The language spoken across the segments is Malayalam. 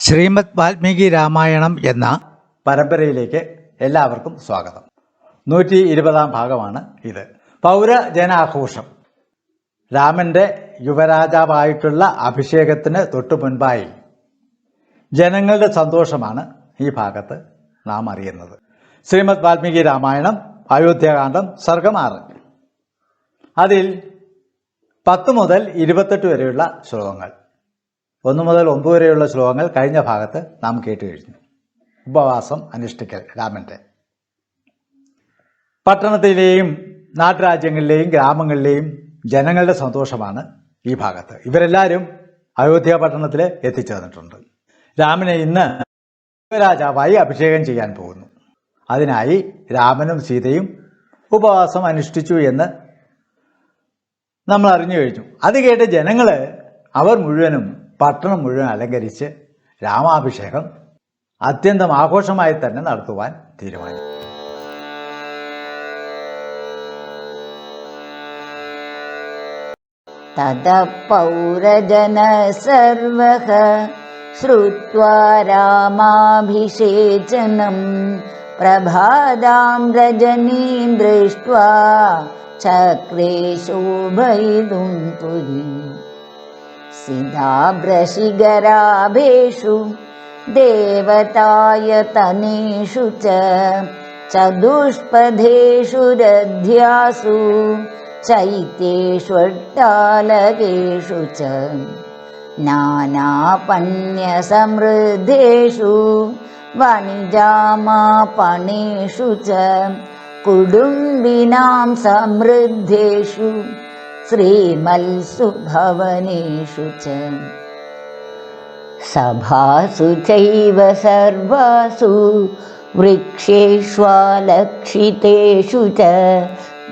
ശ്രീമദ് വാൽമീകി രാമായണം എന്ന പരമ്പരയിലേക്ക് എല്ലാവർക്കും സ്വാഗതം. നൂറ്റി ഇരുപതാം ഭാഗമാണ് ഇത്. പൗരജനാഘോഷം രാമന്റെ യുവരാജാവായിട്ടുള്ള അഭിഷേകത്തിന് തൊട്ടു മുൻപായി ജനങ്ങളുടെ സന്തോഷമാണ് ഈ ഭാഗത്ത് നാം അറിയുന്നത്. ശ്രീമദ് വാൽമീകി രാമായണം അയോധ്യകാന്ഡം സർഗമാറ് അതിൽ പത്ത് മുതൽ ഇരുപത്തെട്ട് വരെയുള്ള ശ്ലോകങ്ങൾ. ഒന്ന് മുതൽ ഒമ്പത് വരെയുള്ള ശ്ലോകങ്ങൾ കഴിഞ്ഞ ഭാഗത്ത് നാം കേട്ടു കഴിഞ്ഞു. ഉപവാസം അനുഷ്ഠിക്കൽ രാമന്റെ. പട്ടണത്തിലെയും നാട്ടുരാജ്യങ്ങളിലെയും ഗ്രാമങ്ങളിലെയും ജനങ്ങളുടെ സന്തോഷമാണ് ഈ ഭാഗത്ത്. ഇവരെല്ലാവരും അയോധ്യ പട്ടണത്തിൽ എത്തിച്ചേർന്നിട്ടുണ്ട്. രാമനെ ഇന്ന് രാജാവായി അഭിഷേകം ചെയ്യാൻ പോകുന്നു. അതിനായി രാമനും സീതയും ഉപവാസം അനുഷ്ഠിച്ചു എന്ന് നമ്മൾ അറിഞ്ഞു കഴിഞ്ഞു. അത് കേട്ട് ജനങ്ങൾ അവർ മുഴുവനും പട്ടണം മുഴുവൻ അലങ്കരിച്ച് രാമാഭിഷേകം അത്യന്തം ആഘോഷമായി തന്നെ നടത്തുവാൻ തീരുമാനിച്ചു ततः पौरजनः सर्वः श्रुत्वा रामाभिषेचनम् प्रभादां रजनीं दृष्ट्वा चक्रे शोभयितुं पुरी सिदाभ्रशिगराभेषु देवतायतनेषु च चतुष्पथेषु रध्यासु चैत्येष्वट्टालकेषु च नानापण्यसमृद्धेषु वणिजामापणेषु च कुटुम्बिनां समृद्धेषु श्रीमल्सु भवनेषु च। सभासु चैव सर्वासु वृक्षेष्वालक्षितेषु च।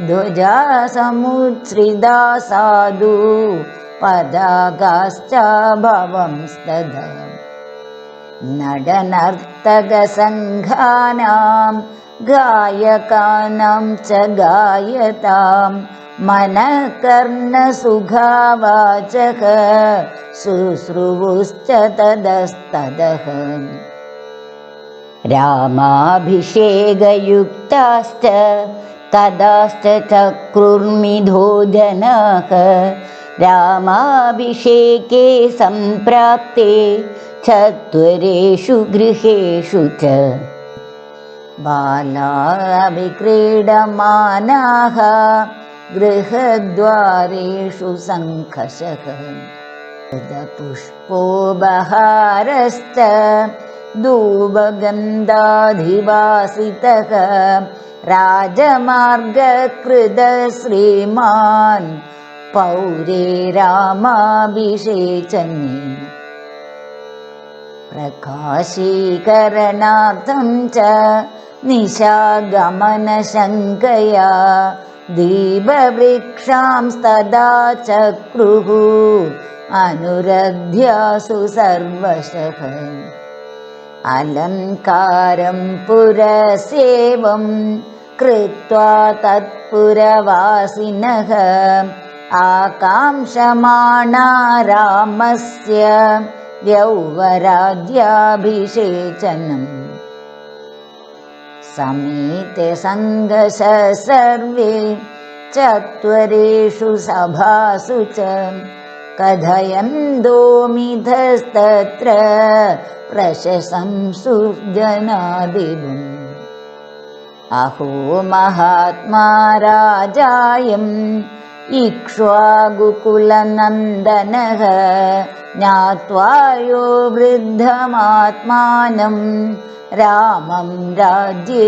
ध्वजा समुच्छ्रिता साधु पदाकाश्च भवंस्तदा नडनर्तकसङ्घानां गायकानां च गायतां मनकर्णसुखावाचक शुश्रुवुश्च तदस्तदः रामाभिषेकयुक्ताश्च तदाश्च चक्रुर्मिधो जनाः रामाभिषेके सम्प्राप्ते चत्वरेषु गृहेषु च। बालाभिक्रीडमानाः गृहद्वारेषु सङ्कषः पुष्पो बहारश्च धूपगन्धाधिवासितः राजमार्गकृतश्रीमान् पौरे रामाभिषेचने। प्रकाशीकरणार्थं च निशागमनशङ्कया दीपवृक्षांस्तदा चक्रुः अनुरध्यासु सर्वशः अलङ्कारं पुरसेवं कृत्वा तत्पुरवासिनः। आकाङ्क्षमाणा रामस्य यौवराज्याभिषेचनम् समीते सङ्गश सर्वे चत्वरेषु सभासु च कथयन्तोमिधस्तत्र प्रशंसु जनादिवम् अहो महात्मा राजायम् इक्ष्वागुकुलनन्दनः ज्ञात्वा यो वृद्धमात्मानं रामं राज्येऽभिषेक्ष्यते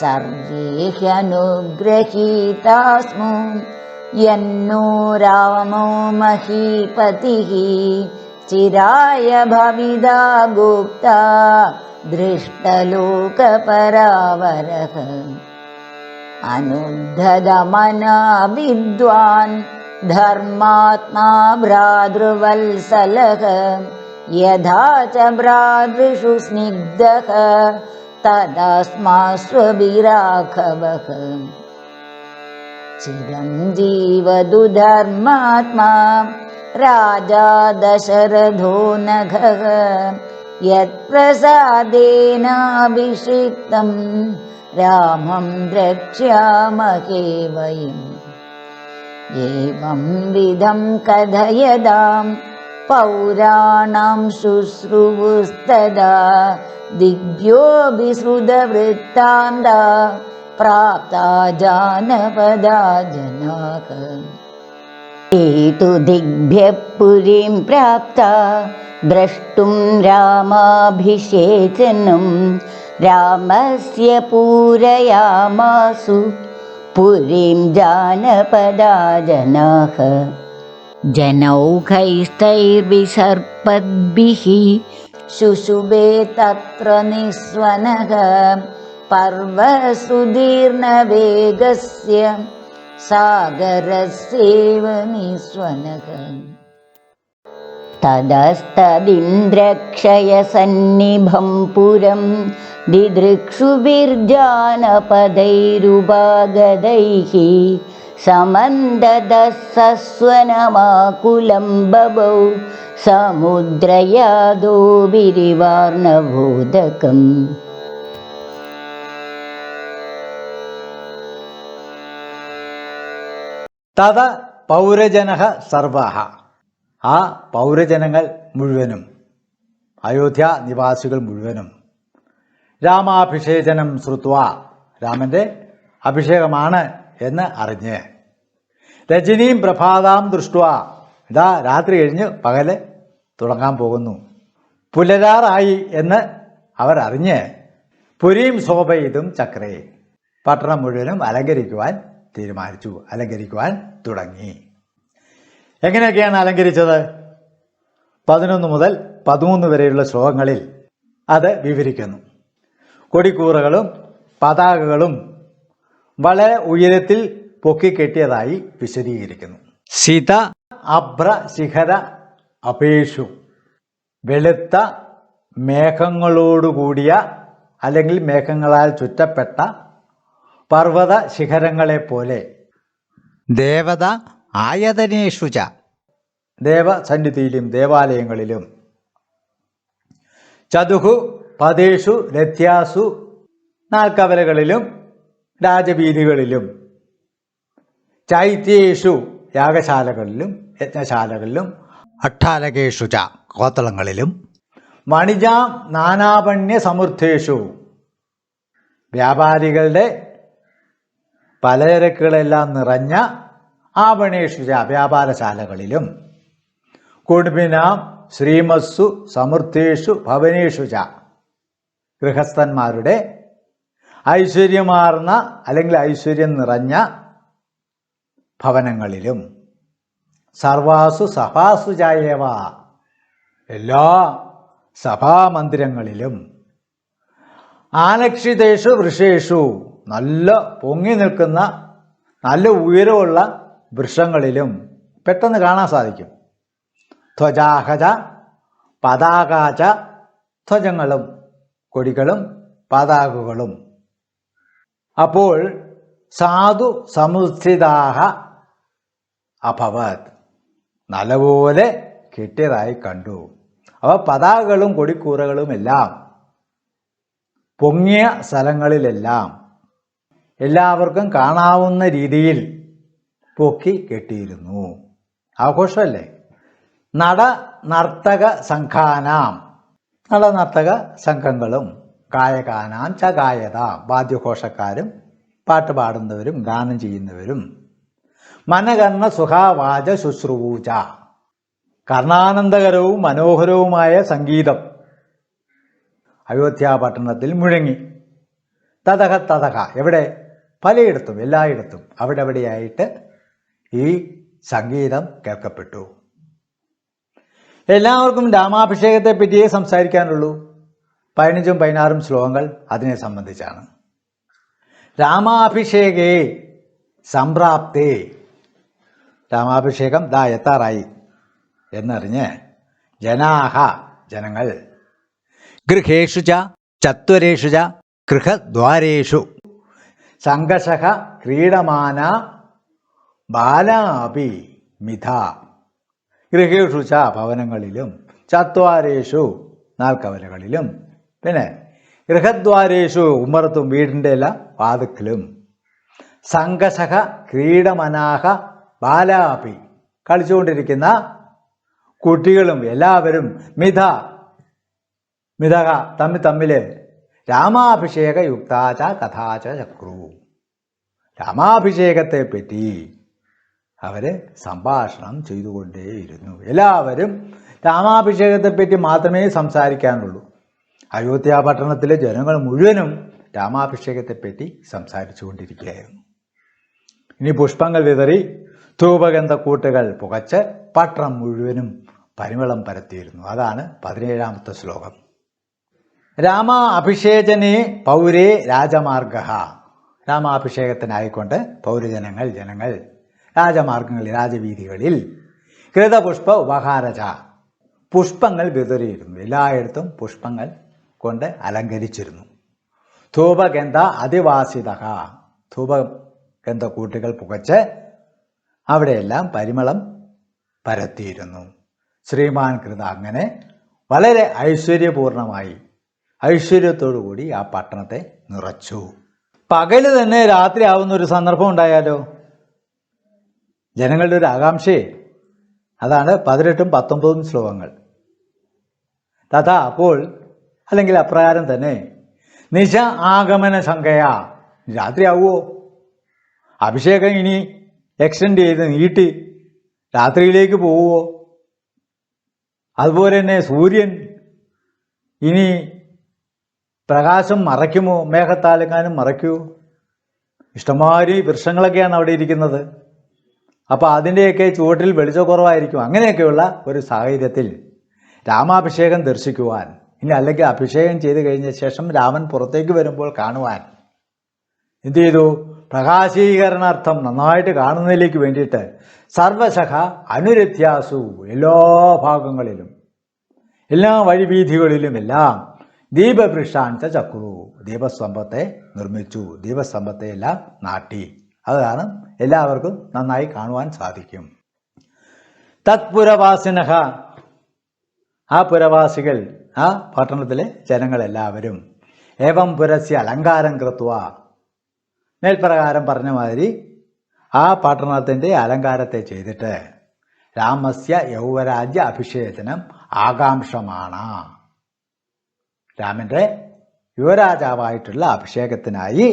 सर्वे ह्यनुग्रहीता स्मो यन्नो रामो महीपतिः चिराय भविदा गुप्ता दृष्टलोकपरावरः अनुद्धदमना विद्वान् धर्मात्मा भ्रातृवत्सलः यथा च भ्रातृषु स्निग्धः तदास्मास्वभिराघवः। चिरञ्जीवदु धर्मात्मा राजा दशरथो नघः यत्प्रसादेनाभिषिक्तं रामं द्रक्ष्यामहे वयम् एवं विधं कथयदां पौराणां शुश्रुवुस्तदा दिग्भ्योऽभिसृतवृत्तान्ता प्राप्ता जानपदा जनाः। तु दिग्भ्यः पुरीं प्राप्ता द्रष्टुं रामाभिषेचनं रामस्य पूरयामासु पुरीं जानपदा जनाः जनौघैस्तैर्विसर्पद्भिः शुशुभे तत्र निःस्वनः पर्वसुदीर्णवेगस्य सागरस्येव निःस्वनः। ततस्तदिन्द्रक्षयसन्निभं पुरं दिदृक्षुभिर्जानपदैरुपागदैः സമന്തദസസ്വനമാകുലം ബഭൗ സമുദ്രയാദോപിരിവാർണഭൂതകം തത പൗരജന സർവാഹ. ആ പൗരജനങ്ങൾ മുഴുവനും അയോധ്യ നിവാസികൾ മുഴുവനും. രാമാഭിഷേചനം ശ്രുത്വ. രാമന്റെ അഭിഷേകമാണ് എന്ന് അറിഞ്ഞ്. രജനിയും പ്രഭാതാം ദൃഷ്ട ഇതാ രാത്രി കഴിഞ്ഞ് പകൽ തുടങ്ങാൻ പോകുന്നു. പുലരാറായി എന്ന് അവർ അറിഞ്ഞ് പുരീം ശോഭയിതും ചക്രേ പട്ടണം മുഴുവനും അലങ്കരിക്കുവാൻ തീരുമാനിച്ചു അലങ്കരിക്കുവാൻ തുടങ്ങി. എങ്ങനെയൊക്കെയാണ് അലങ്കരിച്ചത്? പതിനൊന്ന് മുതൽ പതിമൂന്ന് വരെയുള്ള ശ്ലോകങ്ങളിൽ അത് വിവരിക്കുന്നു. കൊടിക്കൂറകളും പതാകകളും വളരെ ഉയരത്തിൽ പൊക്കിക്കെട്ടിയതായി വിശദീകരിക്കുന്നു. സീത അഭ്ര ശിഖര അപേഷു വെളുത്ത മേഘങ്ങളോടുകൂടിയ അല്ലെങ്കിൽ മേഘങ്ങളാൽ ചുറ്റപ്പെട്ട പർവത ശിഖരങ്ങളെപ്പോലെ ദേവത ആയതനേഷുച ദേവസന്നിധിയിലും ദേവാലയങ്ങളിലും ചതുഹു പതേഷു രഥ്യാസു നാൽക്കവലകളിലും രാജവീതികളിലും ചൈത്യേഷു യാഗശാലകളിലും യജ്ഞശാലകളിലും അട്ടാലകേഷു ച കോത്തളങ്ങളിലും വണിജാം നാനാപണ്യ സമൃദ്ധേഷു വ്യാപാരികളുടെ പലചരക്കുകളെല്ലാം നിറഞ്ഞ ആപണേഷു ച വ്യാപാരശാലകളിലും കുടുംബിനാം ശ്രീമസ്സു സമൃദ്ധേഷു ഭവനേഷു ച ഗൃഹസ്ഥന്മാരുടെ ഐശ്വര്യമാർന്ന അല്ലെങ്കിൽ ഐശ്വര്യം നിറഞ്ഞ ഭവനങ്ങളിലും സർവാസു സഭാസു ചായേവ എല്ലാ സഭാമന്ദിരങ്ങളിലും ആലക്ഷിതേഷു വൃഷേഷു നല്ല പൊങ്ങി നിൽക്കുന്ന നല്ല ഉയരമുള്ള വൃക്ഷങ്ങളിലും പെട്ടെന്ന് കാണാൻ സാധിക്കും. ധ്വജാഹജ പതാകാച ധ്വജങ്ങളും കൊടികളും പതാകകളും അപ്പോൾ സാധു സമുസ്ഥിതാഹ അഭവത്. നല്ലപോലെ കിട്ടിയതായി കണ്ടു. അവ പതാകകളും കൊടിക്കൂറകളും എല്ലാം പൊങ്ങിയ സ്ഥലങ്ങളിലെല്ലാം എല്ലാവർക്കും കാണാവുന്ന രീതിയിൽ പൊക്കി കെട്ടിയിരുന്നു. ആഘോഷമല്ലേ? നട നർത്തക സംഘാനാം. നട നർത്തക സംഘങ്ങളും ഗായകാനാം ച ഗായത വാദ്യഘോഷക്കാരും പാട്ട് പാടുന്നവരും ഗാനം ചെയ്യുന്നവരും. മനകർണ സുഖാവാച ശുശ്രൂച കർണാനന്ദകരവും മനോഹരവുമായ സംഗീതം. അയോധ്യ പട്ടണത്തിൽ മുഴങ്ങി. തതക തതക. എവിടെ? പലയിടത്തും എല്ലായിടത്തും. അവിടെ അവിടെയായിട്ട് ഈ സംഗീതം കേൾക്കപ്പെട്ടു. എല്ലാവർക്കും രാമാഭിഷേകത്തെ പറ്റിയേ സംസാരിക്കാനുള്ളൂ. പതിനഞ്ചും പതിനാറും ശ്ലോകങ്ങൾ അതിനെ സംബന്ധിച്ചാണ്. രാമാഭിഷേകേ സംപ്രാപ്തേ. രാമാഭിഷേകം ദാ എത്താറായി എന്നറിഞ്ഞ് ജനാഹ ജനങ്ങൾ ഗൃഹേഷു ചത്വരേഷു ച ഗൃഹദ്വാരേഷു. സംഘർഷ ക്രീഡമാന ബാലാപി മിഥ. ഗൃഹേഷു ച ഭവനങ്ങളിലും ചത്വാരേഷു നാൽക്കവലകളിലും. പിന്നെ ഗൃഹദ്വാരേഷു ഉമ്മറത്തും വീടിന്റെ എല്ലാം വാതുക്കലും. സംഘസഹ ക്രീഡമനാഹ ബാലാപി. കളിച്ചുകൊണ്ടിരിക്കുന്ന കുട്ടികളും എല്ലാവരും മിഥ മിഥക തമ്മിൽ തമ്മിൽ രാമാഭിഷേക യുക്താച കഥാച ചക്രു. രാമാഭിഷേകത്തെ പറ്റി അവർ സംഭാഷണം ചെയ്തുകൊണ്ടേയിരുന്നു. എല്ലാവരും രാമാഭിഷേകത്തെപ്പറ്റി മാത്രമേ സംസാരിക്കാനുള്ളൂ. അയോധ്യ പട്ടണത്തിലെ ജനങ്ങൾ മുഴുവനും രാമാഭിഷേകത്തെ പറ്റി സംസാരിച്ചു കൊണ്ടിരിക്കുകയായിരുന്നു ഇനി പുഷ്പങ്ങൾ വിതറി ധൂപഗന്ധ കൂട്ടുകൾ പുകച്ച് പട്ടണം മുഴുവനും പരിമളം പരത്തിയിരുന്നു. അതാണ് പതിനേഴാമത്തെ ശ്ലോകം. രാമ അഭിഷേചനെ പൗരേ രാജമാർഗ. രാമാഭിഷേകത്തിനായിക്കൊണ്ട് പൗരജനങ്ങൾ ജനങ്ങൾ രാജമാർഗങ്ങളിൽ രാജവീതികളിൽ കൃതപുഷ്പ ഉപഹാരജ. പുഷ്പങ്ങൾ വിതറിയിരുന്നു. എല്ലായിടത്തും പുഷ്പങ്ങൾ കൊണ്ട് അലങ്കരിച്ചിരുന്നു. ധൂപഗന്ധ അതിവാസിത ധൂപഗന്ധ കൂട്ടുകൾ പുകച്ച് അവിടെയെല്ലാം പരിമളം പരത്തിയിരുന്നു. ശ്രീമാൻ കൃത അങ്ങനെ വളരെ ഐശ്വര്യപൂർണമായി ഐശ്വര്യത്തോടുകൂടി ആ പട്ടണത്തെ നിറച്ചു. പകൽ തന്നെ രാത്രി ആവുന്ന ഒരു സന്ദർഭം ഉണ്ടായാലോ? ജനങ്ങളുടെ ഒരു ആകാംക്ഷയെ. അതാണ് പതിനെട്ടും പത്തൊമ്പതും ശ്ലോകങ്ങൾ. തഥാ അപ്പോൾ അല്ലെങ്കിൽ അപ്രകാരം തന്നെ. നിശ ആഗമന സംഖയാ രാത്രിയാവുമോ അഭിഷേകം ഇനി എക്സ്റ്റെൻഡ് ചെയ്ത് നീട്ടി രാത്രിയിലേക്ക് പോവുമോ അതുപോലെ തന്നെ സൂര്യൻ ഇനി പ്രകാശം മറയ്ക്കുമോ? മേഘത്താലെങ്ങാനും മറയ്ക്കുമോ ഇഷ്ടമാതിരി വൃക്ഷങ്ങളൊക്കെയാണ് അവിടെ ഇരിക്കുന്നത്. അപ്പോൾ അതിന്റെയൊക്കെ ചുവട്ടിൽ വെളിച്ചക്കുറവായിരിക്കും. അങ്ങനെയൊക്കെയുള്ള ഒരു സാഹചര്യത്തിൽ രാമാഭിഷേകം ദർശിക്കുവാൻ ഇനി അല്ലെങ്കിൽ അഭിഷേകം ചെയ്ത് കഴിഞ്ഞ ശേഷം രാമൻ പുറത്തേക്ക് വരുമ്പോൾ കാണുവാൻ. എന്ത് ചെയ്തു? പ്രകാശീകരണാർത്ഥം നന്നായിട്ട് കാണുന്നതിലേക്ക് വേണ്ടിയിട്ട് സർവശഖ അനുരത്യാസു എല്ലാ ഭാഗങ്ങളിലും എല്ലാ വഴിവീഥികളിലും എല്ലാം ദീപവൃക്ഷാഞ്ച ചക്രു ദീപസ്തംഭത്തെ നിർമ്മിച്ചു ദീപസ്തംഭത്തെ എല്ലാം നാട്ടി. അതാണ് എല്ലാവർക്കും നന്നായി കാണുവാൻ സാധിക്കും. തത്പുരവാസിനഹ ആ പുരവാസികൾ ആ പട്ടണത്തിലെ ജനങ്ങളെല്ലാവരും ഏവം പുരസ്യ അലങ്കാരം കൃത്വ. മേൽപ്രകാരം പറഞ്ഞ മാതിരി ആ പട്ടണത്തിന്റെ അലങ്കാരത്തെ ചെയ്തിട്ട് രാമസ്യ യൗവരാജ്യ അഭിഷേചനം ആകാംക്ഷമാണ്. രാമന്റെ യുവരാജാവായിട്ടുള്ള അഭിഷേകത്തിനായി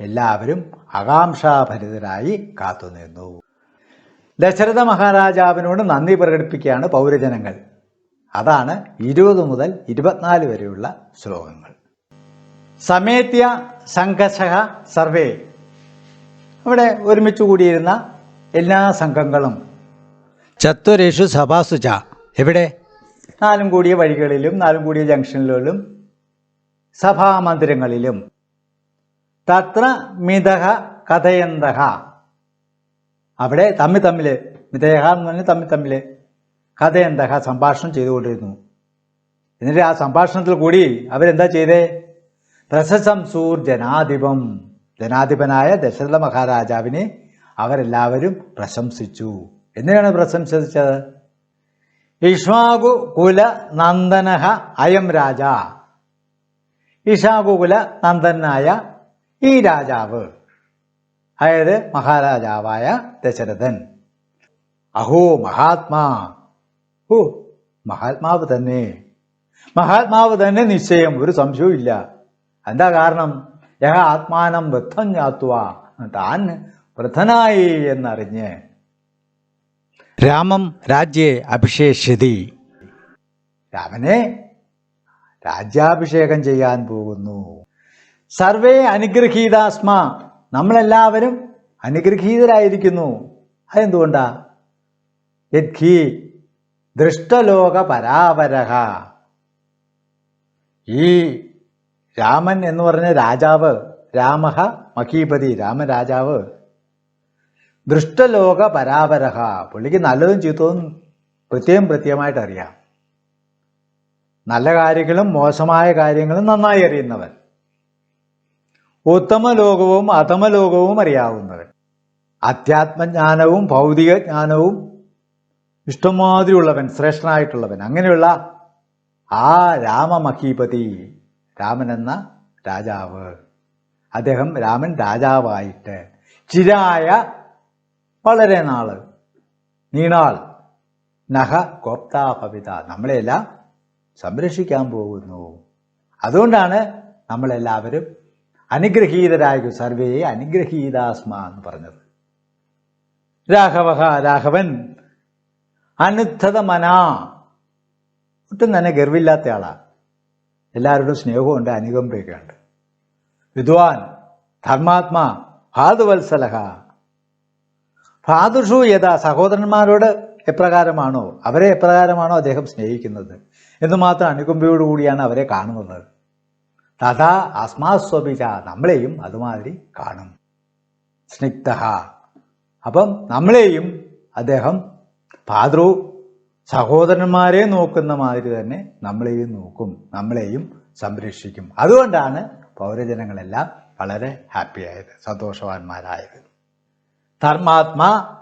എല്ലാവരും ആകാംക്ഷാഭരിതരായി കാത്തുനിന്നു. ദശരഥ മഹാരാജാവിനോട് നന്ദി പ്രകടിപ്പിക്കുകയാണ് പൗരജനങ്ങൾ. അതാണ് ഇരുപത് മുതൽ ഇരുപത്തിനാല് വരെയുള്ള ശ്ലോകങ്ങൾ. സമേത്യ സംഘർഷ സർവേ. അവിടെ ഒരുമിച്ച് കൂടിയിരുന്ന എല്ലാ സംഘങ്ങളും. ചത്വരേഷു സഭാസുച എവിടെ? നാലും കൂടിയ വഴികളിലും നാലും കൂടിയ ജംഗ്ഷനിലും സഭാമന്ദിരങ്ങളിലും തത്ര മിതഹ കഥയന്തഹ. അവിടെ തമ്മിൽ തമ്മിൽ മിതഹ എന്ന് പറഞ്ഞാൽ തമ്മിൽ തമ്മിൽ കഥയന്തഹ സംഭാഷണം ചെയ്തുകൊണ്ടിരുന്നു. എന്നിട്ട് ആ സംഭാഷണത്തിൽ കൂടി അവരെന്താ ചെയ്തേ? പ്രശംസൂർ ജനാധിപം. ജനാധിപനായ ദശരഥ മഹാരാജാവിനെ അവരെല്ലാവരും പ്രശംസിച്ചു. എന്തിനാണ് പ്രശംസിച്ചത്? ഇഷ്മാകു കുല നന്ദനഹ അയം രാജ. ഇഷാകുകുല നന്ദനായ ഈ രാജാവ്. അതായത് മഹാരാജാവായ ദശരഥൻ. അഹോ മഹാത്മാ. ഓ മഹാത്മാവ് തന്നെ. മഹാത്മാവ് തന്നെ നിശ്ചയം ഒരു സംശയവും ഇല്ല എന്താ കാരണം? യഹ ആത്മാനം വൃദ്ധം ഞാത്തുക താൻ വൃദ്ധനായി എന്നറിഞ്ഞ്. രാമം രാജ്യെ അഭിഷേഷ്യതി രാമനെ രാജ്യാഭിഷേകം ചെയ്യാൻ പോകുന്നു. സർവേ അനുഗ്രഹീതാസ്മ നമ്മളെല്ലാവരും അനുഗ്രഹീതരായിരിക്കുന്നു. അതെന്തുകൊണ്ടാ? യദ്ഘി ദൃഷ്ടലോക പരാപരഹ ഈ രാമൻ എന്ന് പറഞ്ഞ രാജാവ് രാമഹ മഹീപതി രാമൻ രാജാവ് ദൃഷ്ടലോക പരാപരഹ പുള്ളിക്ക് നല്ലതും ചീത്തവും പ്രത്യേകം പ്രത്യേകമായിട്ട് അറിയാം. നല്ല കാര്യങ്ങളും മോശമായ കാര്യങ്ങളും നന്നായി അറിയുന്നവൻ. ഉത്തമ ലോകവും അധമ ലോകവും അറിയാവുന്നവൻ. അധ്യാത്മജ്ഞാനവും ഭൗതിക ജ്ഞാനവും ഇഷ്ടംമാതിരിയുള്ളവൻ ശ്രേഷ്ഠനായിട്ടുള്ളവൻ. അങ്ങനെയുള്ള ആ രാമമഹീപതി രാമൻ എന്ന രാജാവ്. അദ്ദേഹം രാമൻ രാജാവായിട്ട് ചിരായ വളരെ നാൾ നീണാൾ കോപ്താ ഗോപ്താഭവിത നമ്മളെല്ലാം സംരക്ഷിക്കാൻ പോകുന്നു. അതുകൊണ്ടാണ് നമ്മളെല്ലാവരും അനുഗ്രഹീതരായ സർവേ അനുഗ്രഹീതാസ്മ എന്ന് പറഞ്ഞത്. രാഘവ രാഘവൻ അനുദ്ധത മനാ ഒട്ടും തന്നെ ഗർവില്ലാത്ത ആളാ. എല്ലാവരോടും സ്നേഹമുണ്ട് അനുകമ്പയൊക്കെ ഉണ്ട് വിദ്വാൻ ധർമാത്മാ ഭാതുവത്സലഹ ഭാതുഷു യഥാ സഹോദരന്മാരോട് എപ്രകാരമാണോ അവരെ എപ്രകാരമാണോ അദ്ദേഹം സ്നേഹിക്കുന്നത്? എന്ന് മാത്രം അനുകമ്പയോടുകൂടിയാണ് അവരെ കാണുന്നത്. തഥാ അസ്മാസ്വപിച്ച നമ്മളെയും അതുമാതിരി കാണും. സ്നിഗ്ധ അപ്പം നമ്മളെയും അദ്ദേഹം ഭാതൃ സഹോദരന്മാരെ നോക്കുന്ന മാതിരി തന്നെ നമ്മളെയും നോക്കും നമ്മളെയും സംരക്ഷിക്കും. അതുകൊണ്ടാണ് പൗരജനങ്ങളെല്ലാം വളരെ ഹാപ്പിയായത് സന്തോഷവാന്മാരായത്. ധർമാത്മാ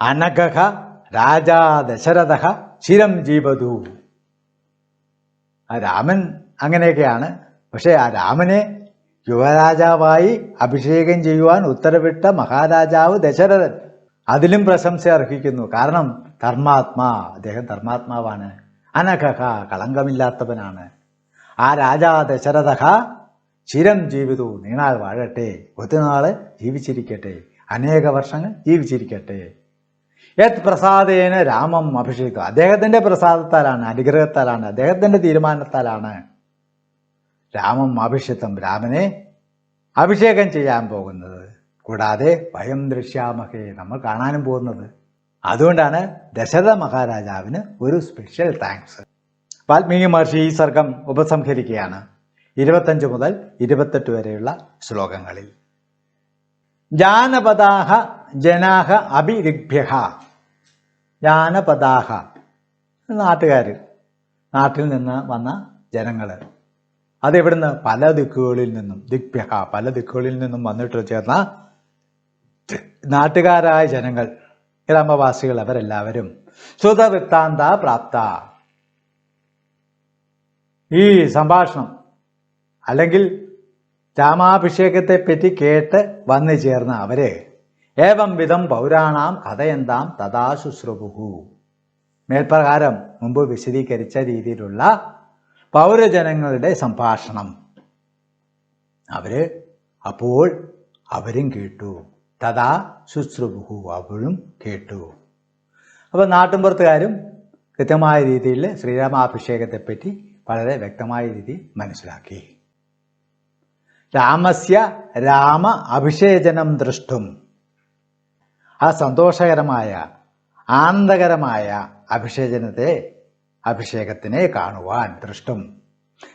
അനഘ രാജാ ദശരഥ ചിരം ജീവതു. ആ രാമൻ അങ്ങനെയൊക്കെയാണ്. പക്ഷേ ആ രാമനെ യുവരാജാവായി അഭിഷേകം ചെയ്യുവാൻ ഉത്തരവിട്ട മഹാരാജാവ് ദശരഥൻ. അതിലും പ്രശംസ അർഹിക്കുന്നു. കാരണം ധർമാത്മാ അദ്ദേഹം ധർമാത്മാവാണ്. അനഘ കളങ്കമില്ലാത്തവനാണ്. ആ രാജാ ദശരഥ ചിരം ജീവിതു നീണാൾ വാഴട്ടെ ഒത്തിനാൾ ജീവിച്ചിരിക്കട്ടെ അനേക വർഷങ്ങൾ ജീവിച്ചിരിക്കട്ടെ. യത് പ്രസാദേന രാമം അഭിഷേകം. അദ്ദേഹത്തിന്റെ പ്രസാദത്താലാണ് അനുഗ്രഹത്താലാണ് അദ്ദേഹത്തിന്റെ തീരുമാനത്താലാണ്. രാമം അഭിഷിത്തം രാമനെ അഭിഷേകം ചെയ്യാൻ പോകുന്നത്. കൂടാതെ ഭയം ദൃശ്യാമഹേ നമ്മൾ കാണാനും പോകുന്നത്. അതുകൊണ്ടാണ് ദശരഥ മഹാരാജാവിന് ഒരു സ്പെഷ്യൽ താങ്ക്സ് വാൽമീകി മഹർഷി ഈ സർഗം ഉപസംഹരിക്കുകയാണ്. ഇരുപത്തഞ്ച് മുതൽ ഇരുപത്തെട്ട് വരെയുള്ള ശ്ലോകങ്ങളിൽ. ജാനപദാഹ ജനാഹ അഭിരിഭ്യ ജാനപദാഹ. നാട്ടുകാർ നാട്ടിൽ നിന്ന് വന്ന ജനങ്ങൾ അതെവിടുന്ന് പല ദിക്കുകളിൽ നിന്നും. ദിഗ്ഭ്യഹ പല ദിക്കുകളിൽ നിന്നും വന്നിട്ട് ചേർന്ന നാട്ടുകാരായ ജനങ്ങൾ ഗ്രാമവാസികൾ അവരെല്ലാവരും ശ്രുതവൃത്താന്ത പ്രാപ്ത. ഈ സംഭാഷണം അല്ലെങ്കിൽ രാമാഭിഷേകത്തെ പറ്റി കേട്ട് വന്നു ചേർന്ന അവർ ഏവം വിധം പൗരാണാം കഥയന്താം തഥാ ശുശ്രൂഹു മേൽപ്രകാരം മുമ്പ് വിശദീകരിച്ച രീതിയിലുള്ള പൗരജനങ്ങളുടെ സംഭാഷണം. അവർ അപ്പോൾ അവരും കേട്ടു. തഥാ ശുശ്രുഭു അപ്പോഴും കേട്ടു. അപ്പോൾ നാട്ടിൻപുറത്തുകാരും കൃത്യമായ രീതിയിൽ ശ്രീരാമാഭിഷേകത്തെപ്പറ്റി വളരെ വ്യക്തമായ രീതിയിൽ മനസ്സിലാക്കി. രാമസ്യ രാമ അഭിഷേചനം ദൃഷ്ടും. ആ സന്തോഷകരമായ ആനന്ദകരമായ അഭിഷേചനത്തെ അഭിഷേകത്തിനെ കാണുവാൻ ദൃഷ്ടും.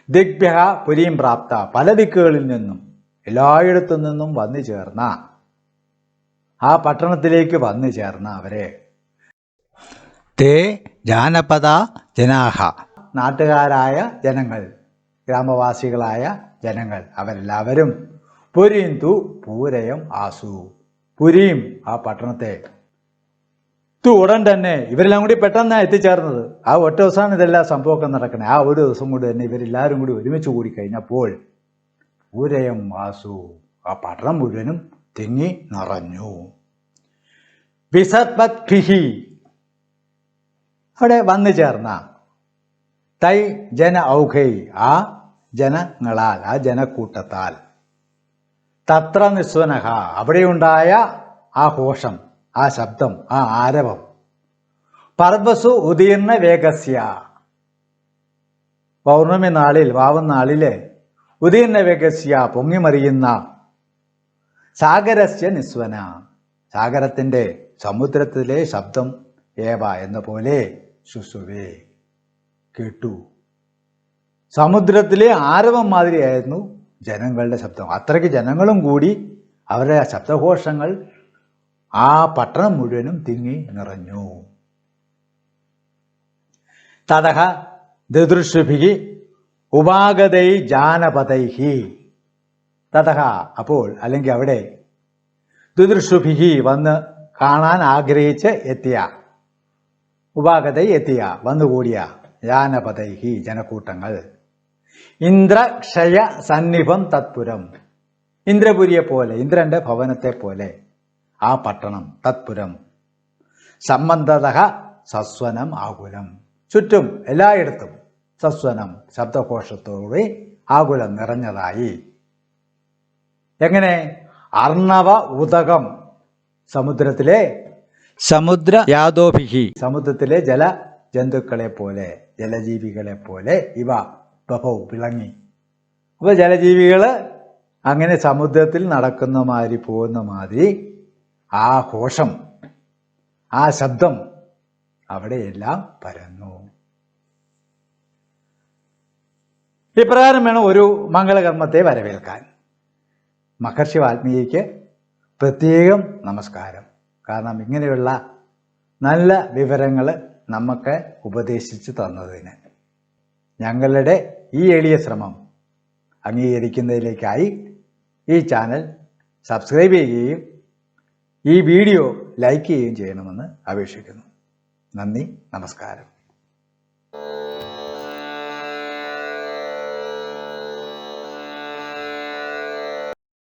ദിഗ്ഭ്യ പുരീം പ്രാപ്ത പല ദിക്കുകളിൽ നിന്നും എല്ലായിടത്തു നിന്നും വന്നു ചേർന്ന ആ പട്ടണത്തിലേക്ക് വന്നു ചേർന്ന അവരെ. തേ ജാനപദ ജനാഹ. നാട്ടുകാരായ ജനങ്ങൾ ഗ്രാമവാസികളായ ജനങ്ങൾ അവരെല്ലാവരും പുരീം തു പൂരയം ആസു. പുരിയും ആ പട്ടണത്തെ. തു ഉടൻ തന്നെ ഇവരെല്ലാം കൂടി പെട്ടെന്നാണ് എത്തിച്ചേർന്നത്. ആ ഒറ്റ ദിവസമാണ് ഇതെല്ലാം സംഭവമൊക്കെ നടക്കണേ. ആ ഒരു ദിവസം കൊണ്ട് തന്നെ ഇവരെല്ലാവരും കൂടി ഒരുമിച്ച് കൂടി കഴിഞ്ഞപ്പോൾ പൂരയം വാസു ആ പട്ടണം മുഴുവനും തിങ്ങി നിറഞ്ഞു. വിസത്പത്ഭിഹി അവിടെ വന്നു ചേർന്ന തൈ ജന ഔഘൈ ആ ജനങ്ങളാൽ ആ ജനക്കൂട്ടത്താൽ. തത്ര നിസ്വനഹ. അവിടെയുണ്ടായ ആ ഘോഷം ആ ശബ്ദം ആ ആരവം. പർവസു ഉദീർണ വേഗസ്യ. പൗർണമി നാളിൽ വാവുന്നാളിലെ നാളിൽ ഉദീർണ വേഗസ്യ പൊങ്ങിമറിയുന്ന സാഗരസ്യ നിസ്വന. സാഗരത്തിന്റെ സമുദ്രത്തിലെ ശബ്ദം ഏവ എന്ന പോലെ ശുസുവേ കേട്ടു. സമുദ്രത്തിലെ ആരവം മാതിരിയായിരുന്നു ജനങ്ങളുടെ ശബ്ദം. അത്രയ്ക്ക് ജനങ്ങളും കൂടി അവരുടെ ശബ്ദഘോഷങ്ങൾ ആ പട്ടണം മുഴുവനും തിങ്ങി നിറഞ്ഞു. തതഹ ദദൃഷുഭി ഉപാഗതൈ ജാനപതൈഹി. തതഹ അപ്പോൾ അല്ലെങ്കിൽ അവിടെ ദുദൃഷുഭിഹി വന്ന് കാണാൻ ആഗ്രഹിച്ച് എത്തിയ. ഉപാഗത എത്തിയ വന്നുകൂടിയ ജാനപതൈഹി ജനക്കൂട്ടങ്ങൾ. ഇന്ദ്രക്ഷയ സന്നിഭം തത്പുരം. ഇന്ദ്രപുരിയെ പോലെ ഇന്ദ്രന്റെ ഭവനത്തെ പോലെ ആ പട്ടണം തത്പുരം. സംബന്ധത സസ്വനം ആകുലം. ചുറ്റും എല്ലായിടത്തും സസ്വനം ശബ്ദകോശത്തോടെ ആകുലം നിറഞ്ഞതായി. എങ്ങനെ? അർണവ ഉദകം. സമുദ്രത്തിലെ സമുദ്ര യാദോഭിഹി. സമുദ്രത്തിലെ ജല ജന്തുക്കളെ പോലെ ജലജീവികളെ പോലെ ഇവ ബഹവും വിളങ്ങി. അപ്പോൾ ജലജീവികൾ അങ്ങനെ സമുദ്രത്തിൽ നടക്കുന്ന മാതിരി പോകുന്ന മാതിരി ആ ഘോഷം ആ ശബ്ദം അവിടെയെല്ലാം പരന്നു. ഇപ്രകാരം വേണം ഒരു മംഗളകർമ്മത്തെ വരവേൽക്കാൻ. മഹർഷി വാൽമീകിക്ക് പ്രത്യേകം നമസ്കാരം. കാരണം ഇങ്ങനെയുള്ള നല്ല വിവരങ്ങൾ നമുക്ക് ഉപദേശിച്ചു തന്നതിന് ഞങ്ങളുടെ ഈ എളിയ ശ്രമം അംഗീകരിക്കുന്നതിലേക്കായി ഈ ചാനൽ സബ്സ്ക്രൈബ് ചെയ്യുകയും ഈ വീഡിയോ ലൈക്ക് ചെയ്യുകയും ചെയ്യണമെന്ന് അപേക്ഷിക്കുന്നു. നന്ദി നമസ്കാരം.